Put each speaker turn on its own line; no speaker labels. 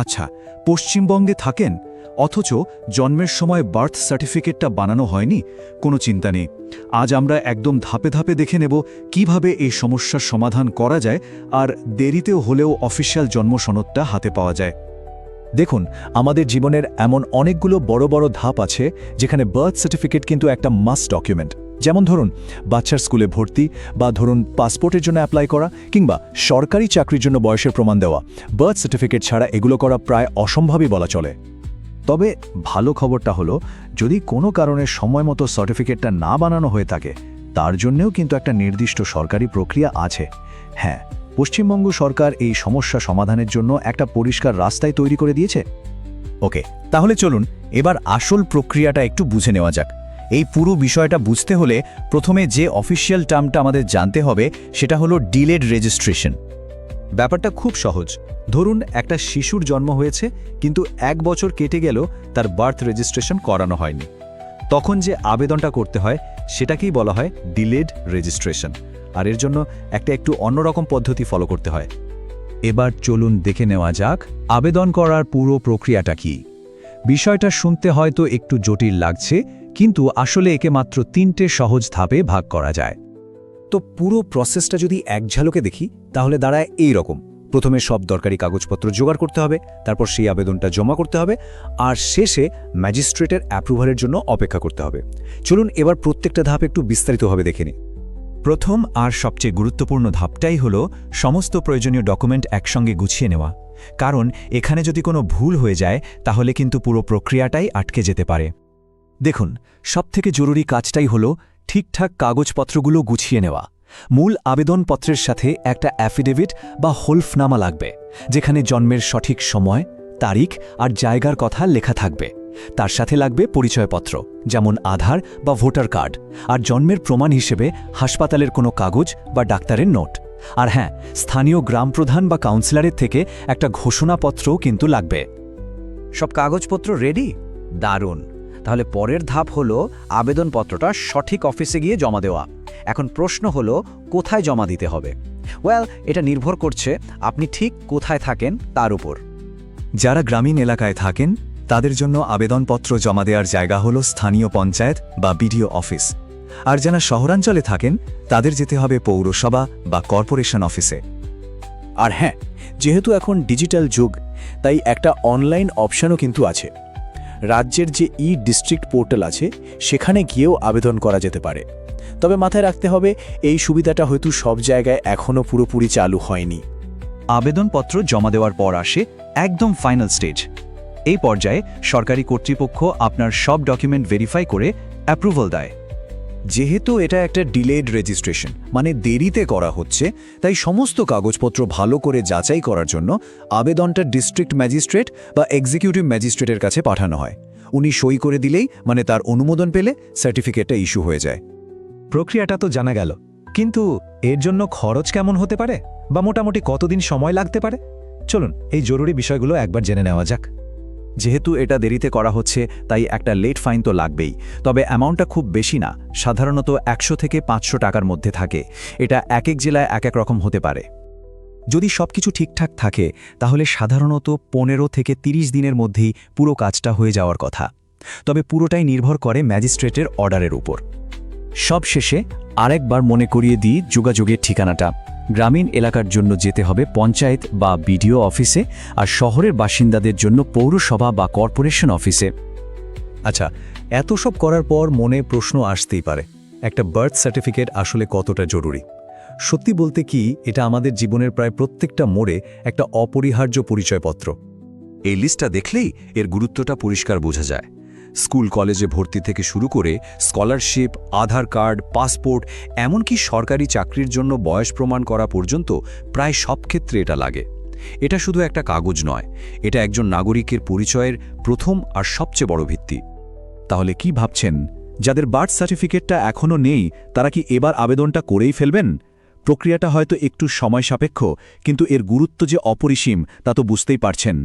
আচ্ছা পশ্চিমবঙ্গে থাকেন? অথচ জন্মের সময় বার্থ সার্টিফিকেটটা বানানো হয়নি? কোনো চিন্তা নেই। আজ আমরা একদম ধাপে ধাপে দেখে নেব কীভাবে এই সমস্যার সমাধান করা যায় আর দেরিতেও হলেও অফিসিয়াল জন্ম সনদটা হাতে পাওয়া যায়।
দেখুন, আমাদের জীবনের এমন অনেকগুলো বড় বড় ধাপ আছে যেখানে বার্থ সার্টিফিকেট কিন্তু একটা মাস্ট ডকুমেন্ট। যেমন ধরুন, বাচ্চার স্কুলে ভর্তি বা ধরুন পাসপোর্টের জন্য অ্যাপ্লাই করা কিংবা সরকারি চাকরির জন্য বয়সের প্রমাণ দেওয়া। বার্থ সার্টিফিকেট ছাড়া এগুলো করা প্রায় অসম্ভবই বলা চলে। তবে ভালো খবরটা হলো, যদি কোনো কারণে সময় মতো সার্টিফিকেটটা না বানানো হয়ে থাকে, তার জন্যেও কিন্তু একটা নির্দিষ্ট সরকারি প্রক্রিয়া আছে। হ্যাঁ পশ্চিমবঙ্গ সরকার এই সমস্যা সমাধানের জন্য একটা পরিষ্কার রাস্তায় তৈরি করে দিয়েছে? ওকে, তাহলে চলুন এবার আসল প্রক্রিয়াটা একটু বুঝে নেওয়া যাক। এই পুরো বিষয়টা বুঝতে হলে প্রথমে যে অফিসিয়াল টার্মটা আমাদের জানতে হবে, সেটা হলো ডিলেড রেজিস্ট্রেশন। ব্যাপারটা খুব সহজ। ধরুন একটা শিশুর জন্ম হয়েছে, কিন্তু এক বছর কেটে গেল, তার বার্থ রেজিস্ট্রেশন করানো হয়নি। তখন যে আবেদনটা করতে হয়, সেটাকেই বলা হয় ডিলেড রেজিস্ট্রেশন। আর এর জন্য একটা একটু অন্যরকম পদ্ধতি ফলো করতে হয়। এবার চলুন দেখে নেওয়া যাক, আবেদন করার পুরো প্রক্রিয়াটা কি? বিষয়টা শুনতে হয়তো একটু জটিল লাগছে কিন্তু আসলে একে মাত্র তিনটে সহজ ধাপে ভাগ করা যায়। তো পুরো প্রসেসটা যদি এক ঝালকে দেখি, তাহলে দাঁড়ায় এই রকম। প্রথমে সব দরকারি কাগজপত্র জোগাড় করতে হবে, তারপর সেই আবেদনটা জমা করতে হবে, আর শেষে ম্যাজিস্ট্রেটের অ্যাপ্রুভালের জন্য অপেক্ষা করতে হবে। চলুন এবার প্রত্যেকটা ধাপ একটু বিস্তারিতভাবে দেখে নিই। প্রথম আর সবচেয়ে গুরুত্বপূর্ণ ধাপটাই হল সমস্ত প্রয়োজনীয় ডকুমেন্ট একসঙ্গে গুছিয়ে নেওয়া। কারণ এখানে যদি কোনো ভুল হয়ে যায়, তাহলে কিন্তু পুরো প্রক্রিয়াটাই আটকে যেতে পারে। দেখুন, সবথেকে জরুরি কাজটাই হল ঠিকঠাক কাগজপত্রগুলো গুছিয়ে নেওয়া। মূল আবেদনপত্রের সাথে একটা অ্যাফিডেভিট বা হোলফনামা লাগবে, যেখানে জন্মের সঠিক সময়, তারিখ আর জায়গার কথা লেখা থাকবে। তার সাথে লাগবে পরিচয়পত্র, যেমন আধার বা ভোটার কার্ড, আর জন্মের প্রমাণ হিসেবে হাসপাতালের কোনো কাগজ বা ডাক্তারের নোট। আর হ্যাঁ স্থানীয় গ্রাম প্রধান বা কাউন্সিলরের থেকে একটা ঘোষণাপত্রও কিন্তু লাগবে।
সব কাগজপত্র রেডি? দারুণ! তাহলে পরের ধাপ হলো আবেদনপত্রটা সঠিক অফিসে গিয়ে জমা দেওয়া। এখন প্রশ্ন হলো, কোথায় জমা দিতে হবে? ওয়েল এটা নির্ভর করছে আপনি ঠিক কোথায় থাকেন তার উপর।
যারা গ্রামীণ এলাকায় থাকেন, তাদের জন্য আবেদনপত্র জমা দেওয়ার জায়গা হল স্থানীয় পঞ্চায়েত বা বিডিও অফিস। আর যারা শহরাঞ্চলে থাকেন, তাদের যেতে হবে পৌরসভা বা কর্পোরেশন অফিসে। আর হ্যাঁ যেহেতু এখন ডিজিটাল যুগ, তাই একটা অনলাইন অপশানও কিন্তু আছে। রাজ্যের যে ই ডিস্ট্রিক্ট পোর্টাল আছে, সেখানে গিয়েও আবেদন করা যেতে পারে। তবে মাথায় রাখতে হবে, এই সুবিধাটা হয়তো সব জায়গায় এখনও পুরোপুরি চালু হয়নি।
আবেদনপত্র জমা দেওয়ার পর আসে একদম ফাইনাল স্টেজ। এই পর্যায়ে সরকারি কর্তৃপক্ষ আপনার সব ডকুমেন্ট ভেরিফাই করে অ্যাপ্রুভাল দেয়।
যেহেতু এটা একটা ডিলেড রেজিস্ট্রেশন মানে দেরিতে করা হচ্ছে, তাই সমস্ত কাগজপত্র ভালো করে যাচাই করার জন্য আবেদনটা ডিস্ট্রিক্ট ম্যাজিস্ট্রেট বা এক্সিকিউটিভ ম্যাজিস্ট্রেটের কাছে পাঠানো হয়। উনি সই করে দিলেই মানে তার অনুমোদন পেলে সার্টিফিকেটটা ইস্যু হয়ে যায়।
প্রক্রিয়াটা তো জানা গেল। কিন্তু এর জন্য খরচ কেমন হতে পারে? বা মোটামুটি কতদিন সময় লাগতে পারে? চলুন, এই জরুরি বিষয়গুলো একবার জেনে নেওয়া যাক।
যেহেতু এটা দেরিতে করা হচ্ছে, তাই একটা লেট ফাইন তো লাগবেই। তবে অ্যামাউন্টটা খুব বেশি না, সাধারণত একশো থেকে পাঁচশো টাকার মধ্যে থাকে। এটা এক এক জেলায় এক এক রকম হতে পারে। যদি সবকিছু ঠিকঠাক থাকে, তাহলে সাধারণত পনেরো থেকে ৩০ দিনের মধ্যেই পুরো কাজটা হয়ে যাওয়ার কথা। তবে পুরোটাই নির্ভর করে ম্যাজিস্ট্রেটের অর্ডারের উপর। সবশেষে আরেকবার মনে করিয়ে দিই যোগাযোগের ঠিকানাটা। গ্রামীণ এলাকার জন্য যেতে হবে পঞ্চায়েত বা বিডিও অফিসে আর শহরের বাসিন্দাদের জন্য পৌরসভা বা কর্পোরেশন অফিসে। আচ্ছা এত সব করার পর মনে প্রশ্ন আসতেই পারে, একটা বার্থ সার্টিফিকেট আসলে কতটা জরুরি? সত্যি বলতে কি, এটা আমাদের জীবনের প্রায় প্রত্যেকটা মোড়ে একটা অপরিহার্য পরিচয়পত্র।
এই লিস্টটা দেখলেই এর গুরুত্বটা পরিষ্কার বোঝা যায়। স্কুল কলেজে ভর্তি থেকে শুরু করে স্কলারশিপ, আধার কার্ড, পাসপোর্ট, এমনকি সরকারি চাকরির জন্য বয়স প্রমাণ করা পর্যন্ত প্রায় সব ক্ষেত্রে এটা লাগে। এটা শুধু একটা কাগজ নয়, এটা একজন নাগরিকের পরিচয়ের প্রথম আর সবচেয়ে বড় ভিত্তি।
তাহলে কি ভাবছেন? যাদের বার্থ সার্টিফিকেটটা এখনও নেই, তারা কি এবার আবেদনটা করেই ফেলবেন? প্রক্রিয়াটা হয়তো একটু সময় সাপেক্ষ, কিন্তু এর গুরুত্ব যে অপরিসীম, তা তো বুঝতেই পারছেন।